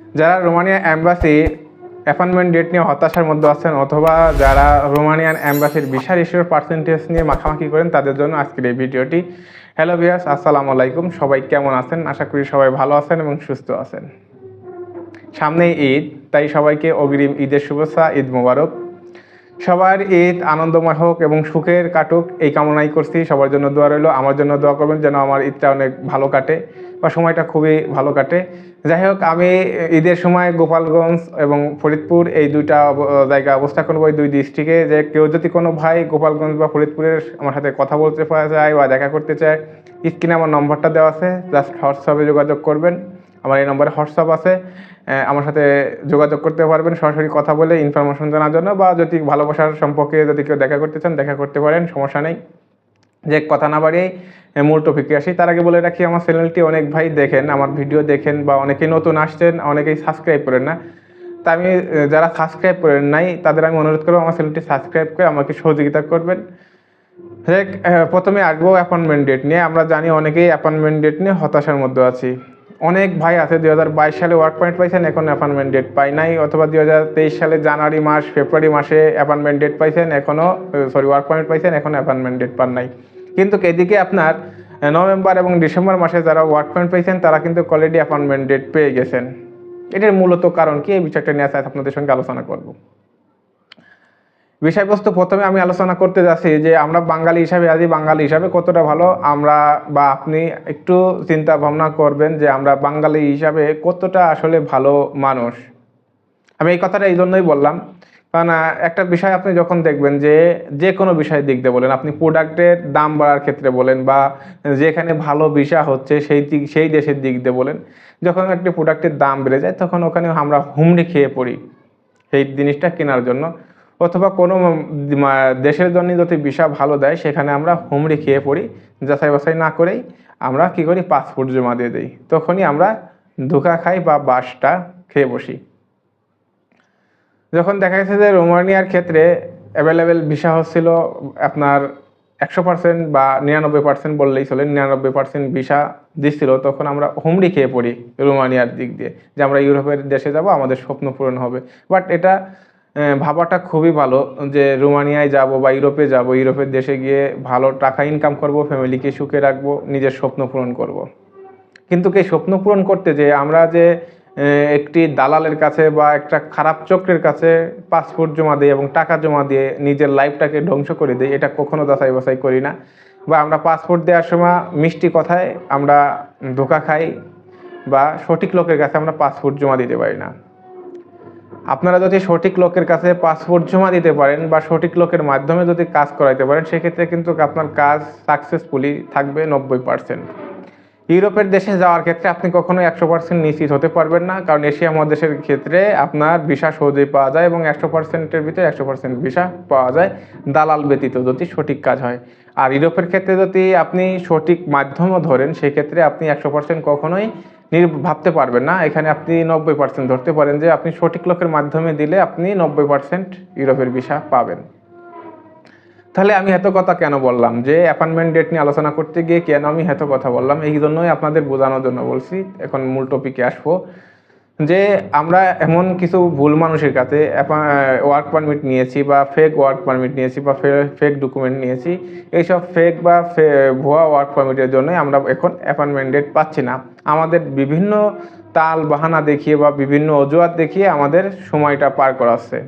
যারা Romania embassy appointment date নিয়ে হতাশার মধ্যে আছেন অথবা যারা রোমানিয়ান অ্যাম্বাসির বিশাল ইস্যুর পার্সেন্টেজ নিয়ে মাখামাখি করেন, তাদের জন্য আজকের এই ভিডিওটি। হ্যালো বিয়াস আসসালামু আলাইকুম। সবাই কেমন আছেন? আশা করি সবাই ভালো আছেন এবং সুস্থ আছেন। সামনেই ঈদ, তাই সবাইকে অগ্রিম ঈদের শুভেচ্ছা, ঈদ মোবারক। সবার ঈদ আনন্দময় হোক এবং সুখের কাটুক, এই কামনাই করছি। সবার জন্য দোয়া রইল। আমার জন্য দোয়া করবেন যেন আমার ঈদটা অনেক ভালো কাটে বা সময়টা খুবই ভালো কাটে। যাই হোক, আমি ঈদের সময় গোপালগঞ্জ এবং ফরিদপুর এই দুইটা জায়গা অবস্থা করব এই দুই ডিস্ট্রিক্টে যে কেউ যদি কোনো ভাই গোপালগঞ্জ বা ফরিদপুরের আমার সাথে কথা বলতে যায় বা দেখা করতে চায় স্ক্রিনে আমার নম্বরটা দেওয়া আছে। জাস্ট হোয়াটসঅ্যাপে যোগাযোগ করবেন। আমার এই নম্বরে হোয়াটসঅ্যাপ আছে। আমার সাথে যোগাযোগ করতে পারবেন, সরাসরি কথা বলে ইনফরমেশন জানার জন্য বা যদি ভালোবাসার সম্পর্কে যদি কেউ দেখা করতে চান, দেখা করতে পারেন, সমস্যা নেই। যে কথা না বাড়িয়েই মূল টপিকে আসি। তার আগে বলে রাখি, আমার চ্যানেলটি অনেক ভাই দেখেন, আমার ভিডিও দেখেন বা অনেকেই নতুন আসছেন, অনেকেই সাবস্ক্রাইব করেন না। তা আমি যারা সাবস্ক্রাইব করেন নাই, তাদের আমি অনুরোধ করব, আমার চ্যানেলটি সাবস্ক্রাইব করে আমাকে সহযোগিতা করবেন। প্রথমে আসব অ্যাপয়েন্টমেন্ট ডেট নিয়ে। আমরা জানি অনেকেই অ্যাপয়েন্টমেন্ট ডেট নিয়ে হতাশার মধ্যে আছি। অনেক ভাই আছে, দুই হাজার বাইশ সালে ওয়ার্ক পয়েন্ট পাইছেন, এখন অ্যাপয়েন্টমেন্ট ডেট পাই নাই, অথবা দুই হাজার তেইশ সালে জানুয়ারি মাস, ফেব্রুয়ারি মাসে অ্যাপয়েন্টমেন্ট ডেট পাইছেন এখনও সরি ওয়ার্ক পয়েন্ট পাইছেন, এখন অ্যাপয়েন্টমেন্ট ডেট পান নাই। কিন্তু এদিকে আপনার নভেম্বর এবং ডিসেম্বর মাসে যারা ওয়ার্ক পয়েন্ট পাইছেন, তারা কিন্তু অলরেডি অ্যাপয়েন্টমেন্ট ডেট পেয়ে গেছেন। এটার মূলত কারণ কি? এই বিষয়টা নিয়ে আপনাদের সঙ্গে আলোচনা করব। বিষয়বস্তু প্রথমে আমি আলোচনা করতে যাচ্ছি যে আমরা বাঙালি হিসাবে আছি বাঙালি হিসাবে কতটা ভালো, আমরা বা আপনি একটু চিন্তা ভাবনা করবেন যে আমরা বাঙালি হিসাবে কতটা আসলে ভালো মানুষ। আমি এই কথাটা এই জন্যই বললাম, কারণ একটা বিষয় আপনি যখন দেখবেন যে যে কোনো বিষয়ের দিক দিয়ে বলেন, আপনি প্রোডাক্টের দাম বাড়ার ক্ষেত্রে বলেন বা যেখানে ভালো বিষয় হচ্ছে সেই দিক, সেই দেশের দিক দিয়ে বলেন, যখন একটি প্রোডাক্টের দাম বেড়ে যায়, তখন ওখানে আমরা হুমড়ি খেয়ে পড়ি সেই জিনিসটা কেনার জন্য। অথবা কোনো দেশের জন্য যদি ভিসা ভালো দেয়, সেখানে আমরা হুমড়ি খেয়ে পড়ি, যাচাই বাছাই না করেই আমরা কি করি? পাসপোর্ট জমা দিয়ে দিই। তখনই আমরা ধোকা খাই বা বাসটা খেয়ে বসি। যখন দেখা গেছে যে রোমানিয়ার ক্ষেত্রে অ্যাভেলেবেল ভিসা হচ্ছিল আপনার একশো পার্সেন্ট বা নিরানব্বই পার্সেন্ট বললেই চলে, নিরানব্বই পার্সেন্ট ভিসা দিচ্ছিল, তখন আমরা হুমড়ি খেয়ে পড়ি রোমানিয়ার দিক দিয়ে যে আমরা ইউরোপের দেশে যাব, আমাদের স্বপ্ন পূরণ হবে। বাট এটা ভাবাটা খুবই ভালো যে রোমানিয়ায় যাব বা ইউরোপে যাব, ইউরোপের দেশে গিয়ে ভালো টাকা ইনকাম করব ফ্যামিলিকে সুখে রাখব, নিজের স্বপ্ন পূরণ করব। কিন্তু এই স্বপ্ন পূরণ করতে যে আমরা যে একটি দালালের কাছে বা একটা খারাপ চক্রের কাছে পাসপোর্ট জমা দিয়ে এবং টাকা জমা দিয়ে নিজের লাইফটাকে ধ্বংস করে দিই, এটা কখনো যাচাই বাছাই করি না বা আমরা পাসপোর্ট দেওয়ার সময় মিষ্টি কথায় আমরা ধোকা খাই বা সঠিক লোকের কাছে আমরা পাসপোর্ট জমা দিতে পারি না আপনারা যদি সঠিক লোকের কাছে পাসপোর্ট জমা দিতে পারেন বা সঠিক লোকের মাধ্যমে যদি কাজ করাইতে পারেন, সেক্ষেত্রে কিন্তু আপনার কাজ সাকসেসফুলি থাকবে নব্বই পার্সেন্ট ইউরোপের দেশে যাওয়ার ক্ষেত্রে আপনি কখনো একশো পার্সেন্ট নিশ্চিত হতে পারবেন না। কারণ এশিয়া মহাদেশের ক্ষেত্রে আপনার ভিসা সহজেই পাওয়া যায় এবং একশো পার্সেন্টের ভিতরে একশো পার্সেন্ট ভিসা পাওয়া যায়। দালাল ব্যতীত যদি সঠিক কাজ হয়। আর ইউরোপের ক্ষেত্রে যদি আপনি সঠিক মাধ্যমও ধরেন, সেক্ষেত্রে আপনি একশো পার্সেন্ট কখনোই নির, ভাবতে পারবেন না। এখানে আপনি নব্বই পার্সেন্ট ধরতে পারেন যে আপনি সঠিক লোকের মাধ্যমে দিলে আপনি নব্বই পার্সেন্ট ইউরোপের ভিসা পাবেন। তাহলে আমি এত কথা কেন বললাম? যে অ্যাপয়েন্টমেন্ট ডেট নিয়ে আলোচনা করতে গিয়ে কেন আমি এত কথা বললাম? এই জন্যই আপনাদের বোঝানোর জন্য বলছি, এখন মূল টপিকে আসব। যে আমরা এমন কিছু ভুল মানুষের কাছে ওয়ার্ক পারমিট নিয়েছি বা ফেক ওয়ার্ক পারমিট নিয়েছি বা ফেক ডকুমেন্ট নিয়েছি, এইসব ফেক বা ভুয়া ওয়ার্ক পারমিটের জন্যই আমরা এখন অ্যাপয়েন্টমেন্ট ডেট পাচ্ছি না। আমাদের বিভিন্ন তাল বাহানা দেখিয়ে বা বিভিন্ন অজুহাত দেখিয়ে আমাদের সময়টা পার করাচ্ছে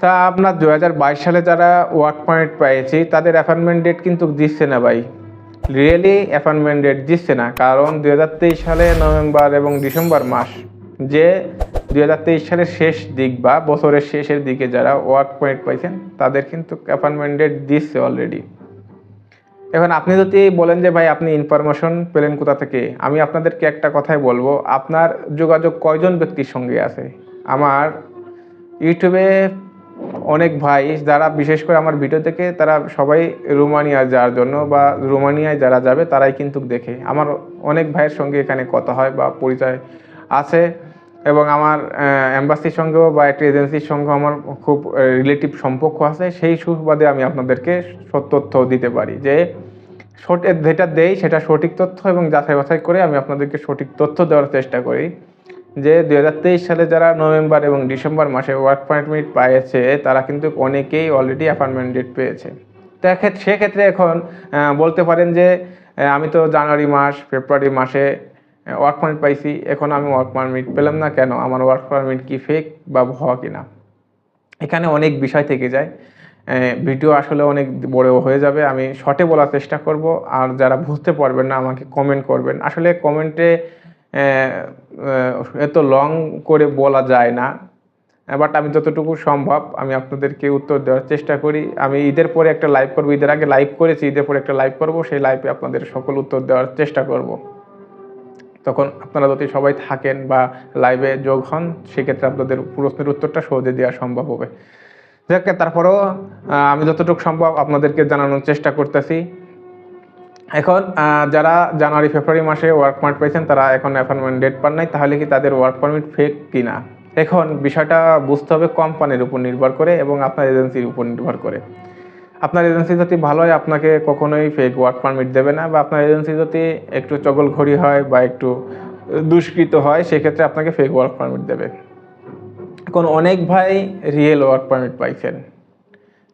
তা আপনার দু হাজার বাইশ সালে যারা ওয়ার্ক পয়েন্ট পেয়েছি, তাদের অ্যাপয়েন্টমেন্ট ডেট কিন্তু দিচ্ছে না ভাই। রিয়েলি অ্যাপয়েন্টমেন্ট ডেট দিচ্ছে না, কারণ দু হাজার তেইশ সালে নভেম্বর এবং ডিসেম্বর মাস যে দুহাজার তেইশ সালের শেষ দিক বা বছরের শেষের দিকে যারা ওয়ার্ক পয়েন্ট পাইছেন, তাদের কিন্তু অ্যাপয়েন্টমেন্ট ডেট দিচ্ছে অলরেডি এখন আপনি যদি বলেন যে ভাই আপনি ইনফরমেশন পেলেন কোথা থেকে, আমি আপনাদেরকে একটা কথাই বলব, আপনার যোগাযোগ কয়জন ব্যক্তির সঙ্গে আছে? আমার ইউটিউবে অনেক ভাই যারা বিশেষ করে আমার ভিডিও থেকে তারা সবাই রোমানিয়া যাওয়ার জন্য বা রোমানিয়ায় যারা যাবে তারাই কিন্তু দেখে। আমার অনেক ভাইয়ের সঙ্গে এখানে কথা হয় বা পরিচয় আছে এবং আমার অ্যাম্বাসির সঙ্গেও বা একটি এজেন্সির সঙ্গেও আমার খুব রিলেটিভ সম্পর্ক আছে। সেই সুবাদে আমি আপনাদেরকে তথ্য দিতে পারি যে যেটা দেই সেটা সঠিক তথ্য এবং যাচাই বাছাই করে আমি আপনাদেরকে সঠিক তথ্য দেওয়ার চেষ্টা করি। যে দু হাজার তেইশ সালে যারা নভেম্বর এবং ডিসেম্বর মাসে ওয়ার্ক পারমিট পেয়েছে তারা কিন্তু অনেকেই অলরেডি অ্যাপয়েন্টমেন্ট ডেট পেয়েছে। তো সেক্ষেত্রে এখন বলতে পারেন যে আমি তো জানুয়ারি মাস, ফেব্রুয়ারি মাসে ওয়ার্ক পারমিট পাইছি, এখন আমি ওয়ার্ক পারমিট পেলাম না কেন? আমার ওয়ার্ক পারমিট কি ফেক বা হওয়া কি না এখানে অনেক বিষয় থেকে যায়। ভিডিও আসলে অনেক বড় হয়ে যাবে। আমি শর্টে বলার চেষ্টা করব। আর যারা বুঝতে পারবেন না, আমাকে কমেন্ট করবেন। আসলে কমেন্টে এত লং করে বলা যায় না বাট আমি যতটুকু সম্ভব আমি আপনাদেরকে উত্তর দেওয়ার চেষ্টা করি। আমি ঈদের পরে একটা লাইভ করব, ঈদের আগে লাইভ করেছি, ঈদের পরে একটা লাইভ করব, সেই লাইভে আপনাদের সকল উত্তর দেওয়ার চেষ্টা করব। তখন আপনারা যদি সবাই থাকেন বা লাইভে যোগ হন, সেক্ষেত্রে আপনাদের প্রশ্নের উত্তরটা সহজে দেওয়া সম্ভব হবে। যাক তারপরেও আমি যতটুকু সম্ভব আপনাদেরকে জানানোর চেষ্টা করতেছি। এখন যারা জানুয়ারি, ফেব্রুয়ারি মাসে ওয়ার্ক পারমিট পেয়েছেন, তারা এখন অ্যাপয়েন্টমেন্ট ডেট পান নাই, তাহলে কি তাদের ওয়ার্ক পারমিট ফেক কিনা? এখন বিষয়টা বুঝতে হবে কোম্পানির উপর নির্ভর করে এবং আপনার এজেন্সির উপর নির্ভর করে। আপনার এজেন্সি যদি ভালো হয়, আপনাকে কখনোই ফেক ওয়ার্ক পারমিট দেবে না, বা আপনার এজেন্সি যদি একটু চগলঘড়ি হয় বা একটু দুষ্কৃত হয়, সেক্ষেত্রে আপনাকে ফেক ওয়ার্ক পারমিট দেবে। এখন অনেক ভাই রিয়েল ওয়ার্ক পারমিট পাইছেন।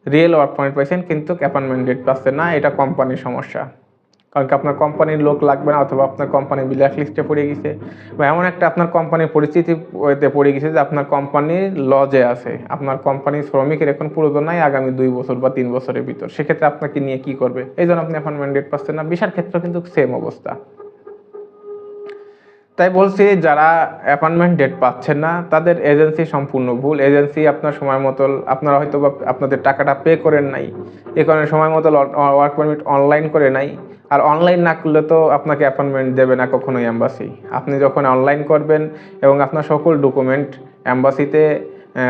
রিয়েল ওয়ার্ক পারমিট পাইছেন, কিন্তু অ্যাপয়েন্টমেন্ট ডেট পাচ্ছেন না, এটা কোম্পানির সমস্যা। কারণ কি আপনার কোম্পানির লোক লাগবে না অথবা আপনার কোম্পানি ব্ল্যাক লিস্টে পড়ে গেছে বা এমন একটা আপনার কোম্পানির পরিস্থিতিতে পড়ে গেছে যে আপনার কোম্পানির লজে আছে। আপনার কোম্পানির শ্রমিকের এখন প্রয়োজন নাই আগামী দুই বছর বা তিন বছরের ভিতর। সেক্ষেত্রে আপনাকে নিয়ে কি করবে? এই জন্য আপনি এখন ডেট পাচ্ছেন না। বিশার ক্ষেত্রে কিন্তু সেম অবস্থা। তাই বলছি, যারা অ্যাপয়েন্টমেন্ট ডেট পাচ্ছেন না, তাদের এজেন্সি সম্পূর্ণ ভুল। এজেন্সি আপনার সময় মতো, আপনারা হয়তো বা আপনাদের টাকাটা পে করেন নাই। এ কারণে সময় মতো ওয়ার্ক পারমিট অনলাইন করে নাই। আর অনলাইন না করলে তো আপনাকে অ্যাপয়েন্টমেন্ট দেবে না কখনোই অ্যাম্বাসি আপনি যখন অনলাইন করবেন এবং আপনার সকল ডকুমেন্ট অ্যাম্বাসিতে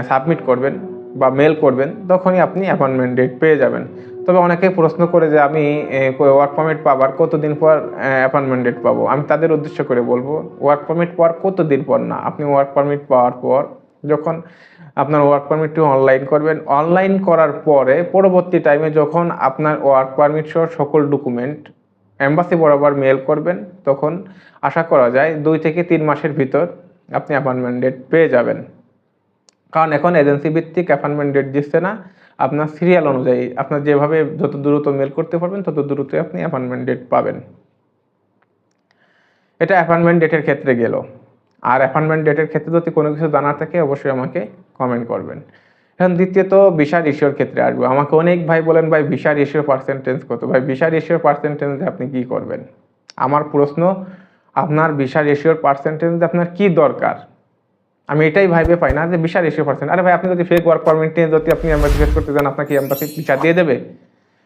সাবমিট করবেন বা মেল করবেন, তখনই আপনি অ্যাপয়েন্টমেন্ট ডেট পেয়ে যাবেন। তবে অনেকেই প্রশ্ন করে যে আমি ওয়ার্ক পারমিট পাবার কতদিন পর অ্যাপয়েন্টমেন্ট ডেট পাবো? আমি তাদের উদ্দেশ্য করে বলব ওয়ার্ক পারমিট পাওয়ার কতদিন পর না? আপনি ওয়ার্ক পারমিট পাওয়ার পর যখন আপনার ওয়ার্ক পারমিটটি অনলাইন করবেন অনলাইন করার পরে পরবর্তী টাইমে যখন আপনার ওয়ার্ক পারমিট সহ সকল ডকুমেন্ট অ্যাম্বাসি বরাবর মেল করবেন, তখন আশা করা যায় দুই থেকে তিন মাসের ভিতর আপনি অ্যাপয়েন্টমেন্ট ডেট পেয়ে যাবেন। কারণ এখন এজেন্সি ভিত্তিক অ্যাপয়েন্টমেন্ট ডেট দিচ্ছে না। আপনার সিরিয়াল অনুযায়ী আপনার যেভাবে যত দ্রুত মেল করতে পারবেন, তত দ্রুত আপনি অ্যাপয়েন্টমেন্ট ডেট পাবেন। এটা অ্যাপয়েন্টমেন্ট ডেটের ক্ষেত্রে গেল। আর অ্যাপয়েন্টমেন্ট ডেটের ক্ষেত্রে যদি কোনো কিছু জানা থাকে, অবশ্যই আমাকে কমেন্ট করবেন। এখন দ্বিতীয়ত ভিসার ইস্যুর ক্ষেত্রে আসব। আমাকে অনেক ভাই বলেন, ভাই ভিসার ইস্যুর পার্সেন্টেজ কত? ভাই ভিসার ইস্যুর পার্সেন্টেজে আপনি কি করবেন? আমার প্রশ্ন, আপনার ভিসার ইস্যুর পার্সেন্টেজ আপনার কি দরকার? আমি এটাই ভাইবে পাই না যে বিশাল ইস্যু পার্সেন্ট আরে ভাই, আপনি যদি ফেক ওয়ার্ক পারমিট নিয়ে যদি আপনি এম্বাসি ফেস করতে যান আপনাকে এম্বাসি বিচার দিয়ে দেবে।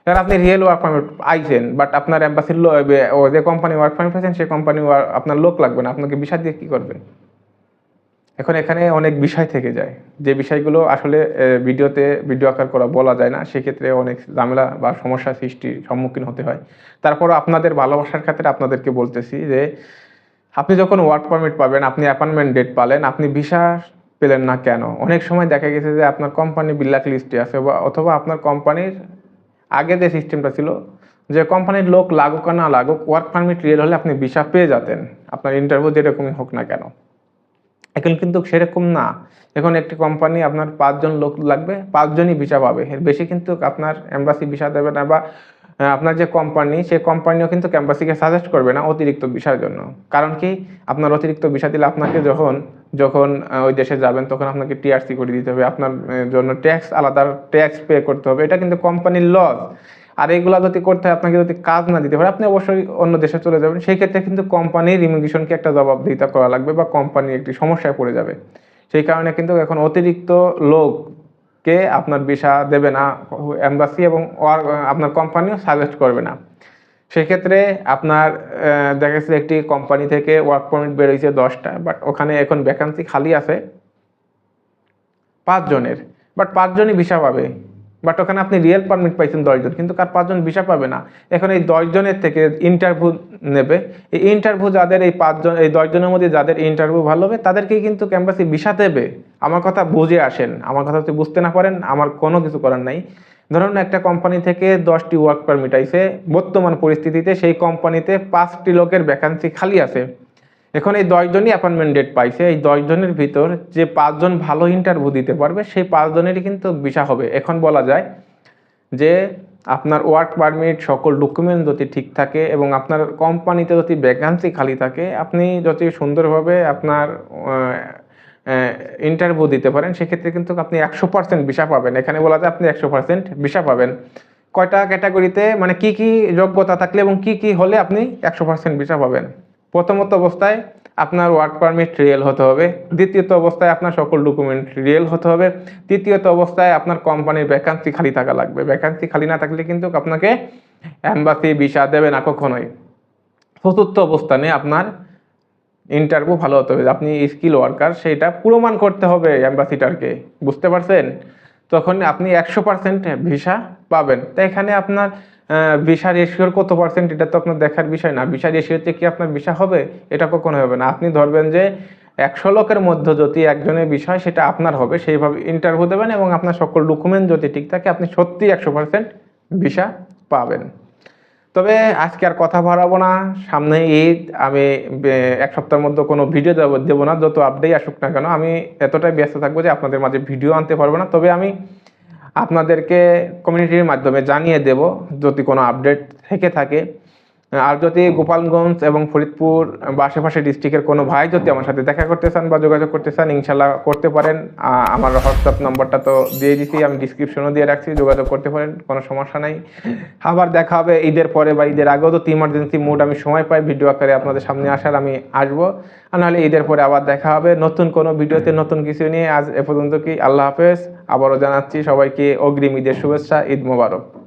এবার আপনি রিয়েল ওয়ার্ক পারমিট আইছেন বাট আপনার এম্বাসির ও যে কোম্পানি ওয়ার্ক পারমিট পাইছেন, সেই কোম্পানি আপনার লোক লাগবে না, আপনাকে বিষয় দিয়ে কি করবেন এখন এখানে অনেক বিষয় থেকে যায়। যে বিষয়গুলো আসলে ভিডিওতে ভিডিও আকার করা বলা যায় না, সেক্ষেত্রে অনেক ঝামেলা বা সমস্যা সৃষ্টির সম্মুখীন হতে হয়। তারপর আপনাদের ভালোবাসার ক্ষেত্রে আপনাদেরকে বলতেছি যে আপনি যখন ওয়ার্ক পারমিট পাবেন, আপনি অ্যাপয়েন্টমেন্ট ডেট পালেন, আপনি ভিসা পেলেন না কেন? অনেক সময় দেখা গেছে যে আপনার কোম্পানি ব্ল্যাক লিস্টে আছে বা অথবা আপনার কোম্পানির আগে যে সিস্টেমটা ছিল, যে কোম্পানির লোক লাগুক না লাগুক ওয়ার্ক পারমিট রিয়েল হলে আপনি ভিসা পেয়ে যেতেন। আপনার ইন্টারভিউ যেরকমই হোক না কেন। এখন কিন্তু সেরকম না। এখন একটি কোম্পানি আপনার পাঁচজন লোক লাগবে, পাঁচজনই ভিসা পাবে। এর বেশি কিন্তু আপনার এম্বাসি ভিসা দেবে না বা আপনার যে কোম্পানি সেই কোম্পানিও কিন্তু ক্যাম্পাসিকে সাজেস্ট করবে না অতিরিক্ত ভিসার জন্য। কারণ কি? আপনার অতিরিক্ত ভিসা দিলে আপনাকে যখন যখন ওই দেশে যাবেন, তখন আপনাকে টিআরসি করে দিতে হবে। আপনার জন্য ট্যাক্স আলাদা ট্যাক্স পে করতে হবে। এটা কিন্তু কোম্পানির লস আর এইগুলা যদি করতে হয়, আপনাকে যদি কাজ না দিতে পারে আপনি অবশ্যই অন্য দেশে চলে যাবেন। সেই ক্ষেত্রে কিন্তু কোম্পানির ইমিগ্রেশনকে একটা জবাবদিহিতা করা লাগবে বা কোম্পানি একটি সমস্যায় পড়ে যাবে। সেই কারণে কিন্তু এখন অতিরিক্ত লোককে আপনার ভিসা দেবে না এমবাসি এবং আপনার কোম্পানিও সাজেস্ট করবে না। সেক্ষেত্রে আপনার দেখা গেছে একটি কোম্পানি থেকে ওয়ার্ক পারমিট বেরোইছে দশটা বাট ওখানে এখন ভ্যাকান্সি খালি আছে পাঁচজনের বাট পাঁচজনই ভিসা পাবে। বাট ওখানে আপনি রিয়েল পারমিট পাইছেন দশজন, কিন্তু কার পাঁচজন ভিসা পাবে না? এখন এই দশজনের থেকে ইন্টারভিউ নেবে। এই ইন্টারভিউ যাদের এই পাঁচজন, এই দশজনের মধ্যে যাদের ইন্টারভিউ ভালো হবে, তাদেরকেই কিন্তু ক্যাম্পাসে ভিসা দেবে। আমার কথা বুঝে আসেন। আমার কথা যদি বুঝতে না পারেন, আমার কোনো কিছু করার নাই। ধরুন একটা কোম্পানি থেকে দশটি ওয়ার্ক পারমিট আইছে, বর্তমান পরিস্থিতিতে সেই কোম্পানিতে পাঁচটি লোকের ভ্যাকান্সি খালি আছে। এখন এই দশজনই অ্যাপয়েন্টমেন্ট ডেট পাইছে। এই দশজনের ভিতর যে পাঁচজন ভালো ইন্টারভিউ দিতে পারবে, সেই পাঁচজনেরই কিন্তু ভিসা হবে। এখন বলা যায় যে আপনার ওয়ার্ক পারমিট সকল ডকুমেন্ট যদি ঠিক থাকে এবং আপনার কোম্পানিতে যদি ভ্যাকান্সি খালি থাকে, আপনি যদি সুন্দরভাবে আপনার ইন্টারভিউ দিতে পারেন, সেক্ষেত্রে কিন্তু আপনি একশো পার্সেন্ট ভিসা পাবেন। এখানে বলা যায় আপনি একশো পার্সেন্ট ভিসা পাবেন। কয়টা ক্যাটাগরিতে মানে কি কি যোগ্যতা থাকলে এবং কি কি হলে আপনি একশো পার্সেন্ট ভিসা পাবেন? প্রথমত অবস্থায় আপনার ওয়ার্ক পারমিট রিয়েল হতে হবে। দ্বিতীয়ত অবস্থায় আপনার সকল ডকুমেন্ট রিয়েল হতে হবে। তৃতীয়ত অবস্থায় আপনার কোম্পানির ভ্যাকান্সি খালি থাকা লাগবে। ভ্যাকান্সি খালি না থাকলে কিন্তু আপনাকে অ্যাম্বাসি ভিসা দেবে না কখনোই। চতুর্থ অবস্থানে আপনার ইন্টারভিউ ভালো হতে হবে। আপনি স্কিল ওয়ার্কার সেটা প্রমাণ করতে হবে অ্যাম্বাসিডারকে বুঝতে পারছেন? তখন আপনি একশো পার্সেন্ট ভিসা পাবেন। তো এখানে আপনার ভিসা রেশিওর কত পার্সেন্ট এটা তো আপনার দেখার বিষয় না। ভিসা রেশিওতে কি আপনার ভিসা হবে? এটা কখনো হবে না। আপনি ধরবেন যে একশো লোকের মধ্যে যদি একজনের বিষয় সেটা আপনার হবে। সেইভাবে ইন্টারভিউ দেবেন এবং আপনার সকল ডকুমেন্ট যদি ঠিক থাকে, আপনি সত্যি একশো পার্সেন্ট ভিসা পাবেন। তবে আজকে আর কথা বাড়াবো না। সামনে ঈদ। আমি এক সপ্তাহের মধ্যে কোনো ভিডিও দেবো দেবো না। যত আপডেট আসুক না কেন, আমি এতটাই ব্যস্ত থাকব যে আপনাদের মাঝে ভিডিও আনতে পারব না। তবে আমি আপনাদেরকে কমিউনিটির মাধ্যমে জানিয়ে দেব। যদি কোনো আপডেট থেকে থাকে আর যদি গোপালগঞ্জ এবং ফরিদপুর বা আশেপাশে ডিস্ট্রিক্টের কোনো ভাই যদি আমার সাথে দেখা করতে চান বা যোগাযোগ করতে চান ইনশাল্লাহ করতে পারেন। আমার হোয়াটসঅ্যাপ নম্বরটা তো দিয়ে দিছি, আমি ডিসক্রিপশনও দিয়ে রাখছি, যোগাযোগ করতে পারেন, কোনো সমস্যা নাই। আবার দেখা হবে ঈদের পরে বা ঈদের আগেও, তো ইমার্জেন্সি মুড আমি সময় পাই ভিডিও আকারে আপনাদের সামনে আসার আমি আসব। আর নাহলে ঈদের পরে আবার দেখা হবে নতুন কোনো ভিডিওতে নতুন কিছু নিয়ে। আজ এ পর্যন্ত কি, আল্লাহ হাফেজ। আবারও জানাচ্ছি সবাইকে অগ্রিম ঈদের শুভেচ্ছা, ঈদ মোবারক।